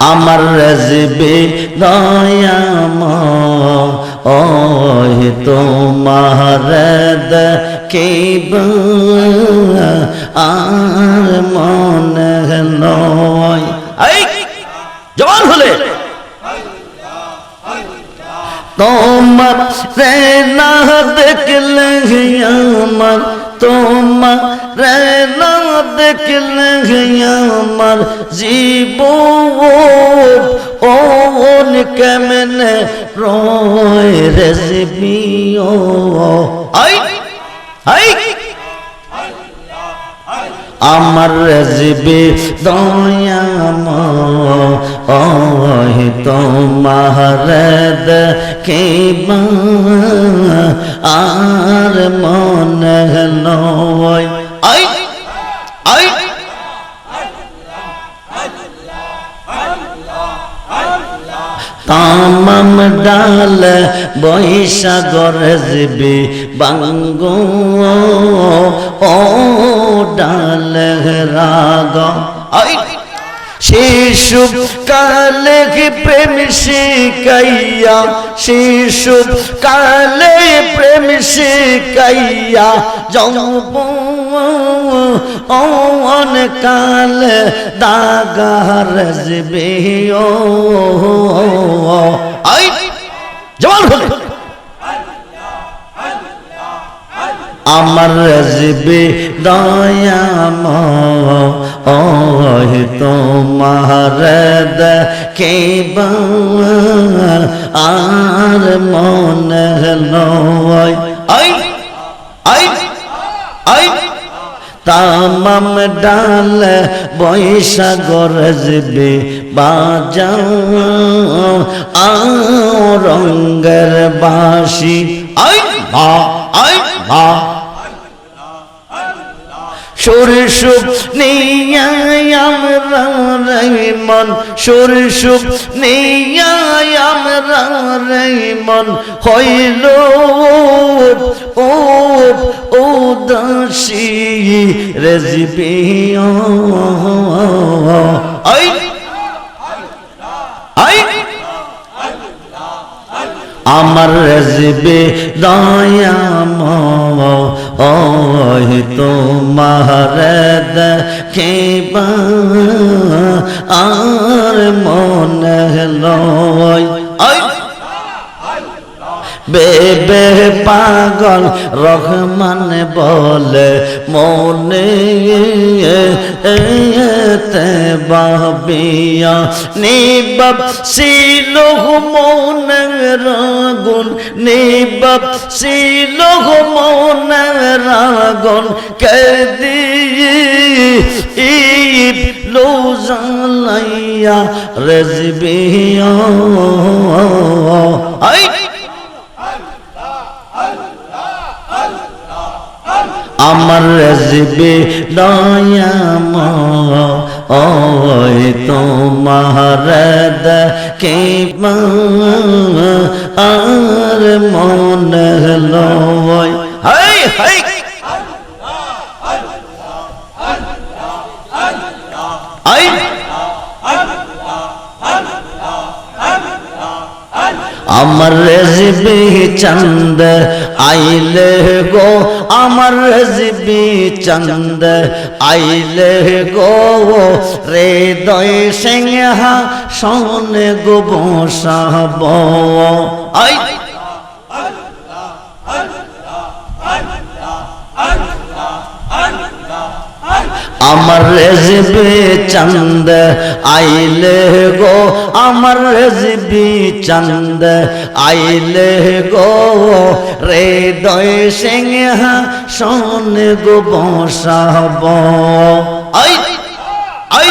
আমার রাজবে দয়াম ও তোমার দেখিব আর মনে নয়। জবান হলে তোমার রে না দেখলে আমার তোমার না দেখলে আমার জীব ওন কেমনে ও আই আমার রাজবে দয়াম ওহ তোমার কে আর মন নয়। আই আই। তামাম ডাল বৈশাগর রজবে বাঙ্গো ও ডাল রাগ। শিশু কালে প্রেম শিকাইয়া শিশু কালে প্রেম শিকাইয়া যৌব অন কাল দাগার জবান হল আমার রাজবে দয়াম ওহ, তোমার কে আর মন নয়। ডাল বৈশাগর রজবে বাজা রঙ্গের বাসি আই মা আই মা সরসুপ নিয়াম রমন। সরসুপ নিয়াম রমন। হইল ও ও দাসী রেজবি আই আই। আমার রাজবে দয়াম ওহ তোমার কে আর মন বেবে পাগল রহমান বলে মনে বাবিয়া নিবাব ছিল মনের রাগুন, নিবাব ছিল মনের রাগুন কে দিয়ে লো জালাইয়া রেজবিয়া। আই! আমার রাজবে দয়াম ওই তোমার কে আর মন লয়। হাই হাই আই আমার রেজবি চন্দ, আইলে গো আমার রেজবি চন্দ, আইলে গো রে দয় সিংহা সনে গো বসাব আই। আমার রেজবে চন্দ, আইলে গো আমার রেজবি চন্দ আইলে গো রে দয় সিংহ সোন গো বসাব আই আই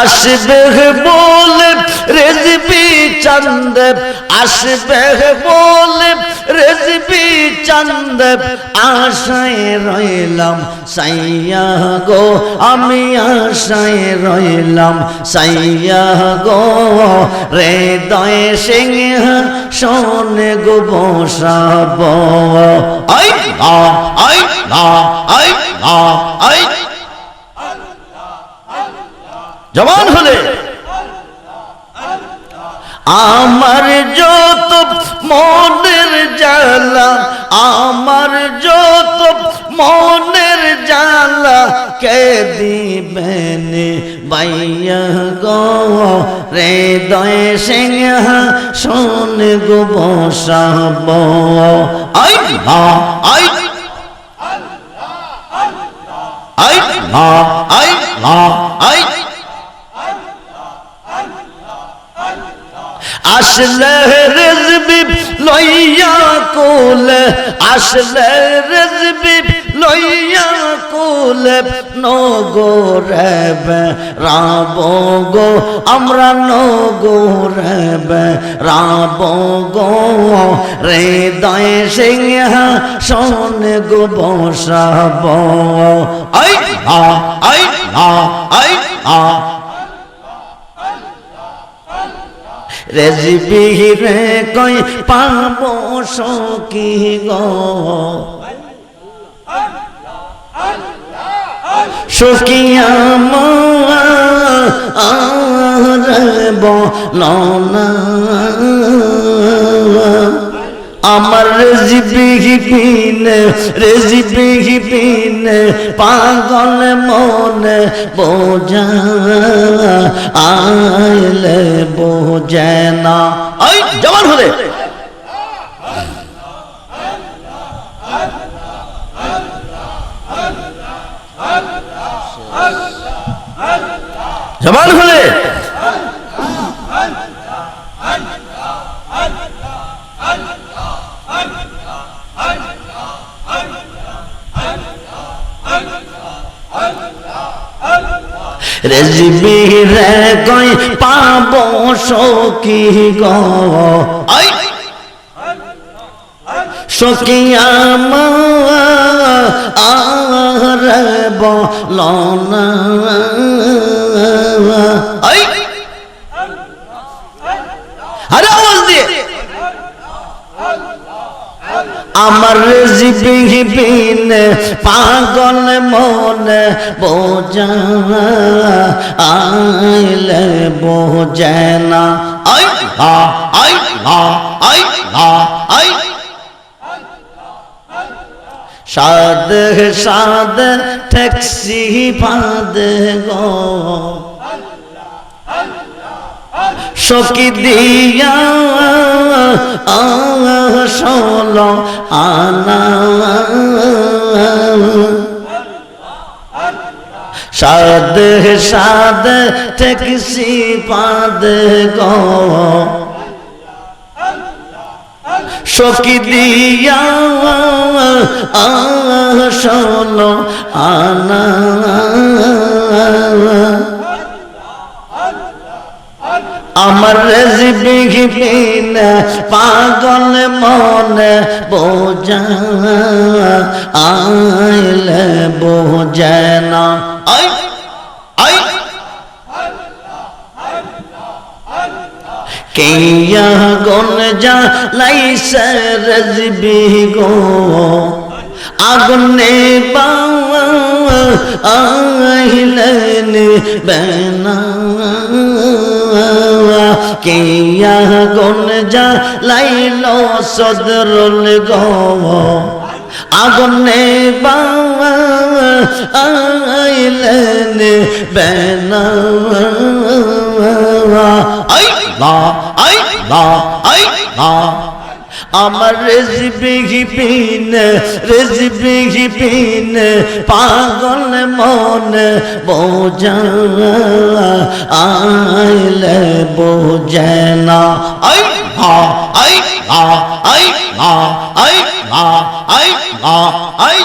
আসবে বলে রেজবি চন্দ আসবে বলে রেজবি চন্দ আশায় রইলাম সাইয়া গো, আমি আশায় রইলাম সাইয়া গো। রে দয় সিংহ সোনে গো বসাব। আই আ আই আই আ জবান হলে। আমার যত মনের জ্বালা, আমার যত মনের জ্বালা, কে দিবেন বাইয়া গো? রে দয় সিংহ, শোন গো বসাব। আই আই আই আই আই আসলে রেজবি লইয়া কোল, আসলে রেজবি লইয়া কোল নগো রেব গো, আমরা নগো রেব রাব গো। রে দয় সিংহ শোন গো, বসাব। আই, আ আই আ আই, আ রেজবি রে কই পাব সকি গো? মা মারব না আমার রেজিবি পিন রেজিবি পিন পাগল মনে বোঝা, আইলে বোঝে না। ওই জবান হলে। জবান হলে। রেজবি রে কই পাব সকি গো? মা আর বলনা আই আরে আওয়াজ দিয়ে আমার জিবি বিন পাগল মনে বোঝা আইলে বোঝে না। আই আ আই আ আই আ আই সাদ সাদ, ট্যাক্সি, ফাদ গো। সকি দিয়া আসল আনা। সাদ সাদ ট্যাক্সি পাদ গো। সকি দিয়া আসল আনা। আমার বিন পাগল মনে বোঝা আইলে বোঝে না। আই আই। কেয়া গন যা লাইসে রেজিবি গো আগুনে বাবা আহিলেন বেনা কেয়া গন যা লাইল সদরুল গো আগুনে বাবা আইলেন বেনা আই লা আই লা আই লা আমার রেজবি পিন রেজবি পিন পাগল মন বোঝা আইলে বোঝে না আই হা আই হা আই হা আই হা আই হা, আই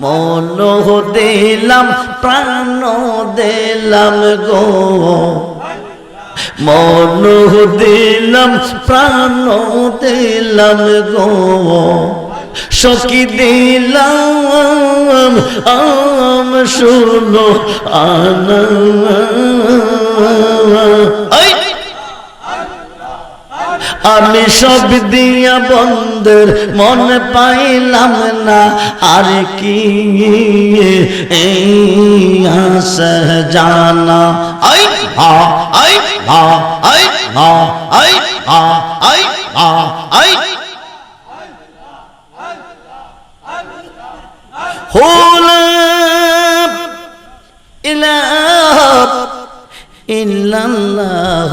মন দিলাম, প্রাণ দিলাম গো। মন দিলাম প্রাণ দিলাম গো। সকি দিলাম আম শুনো আনা আমি সব দিয়া বন্ধের মন পাইলাম না, আর কি জানা? আই হা আই হা আই হা আই হা আই হা, আই হুলা ইলাহ ইল্লাল্লাহ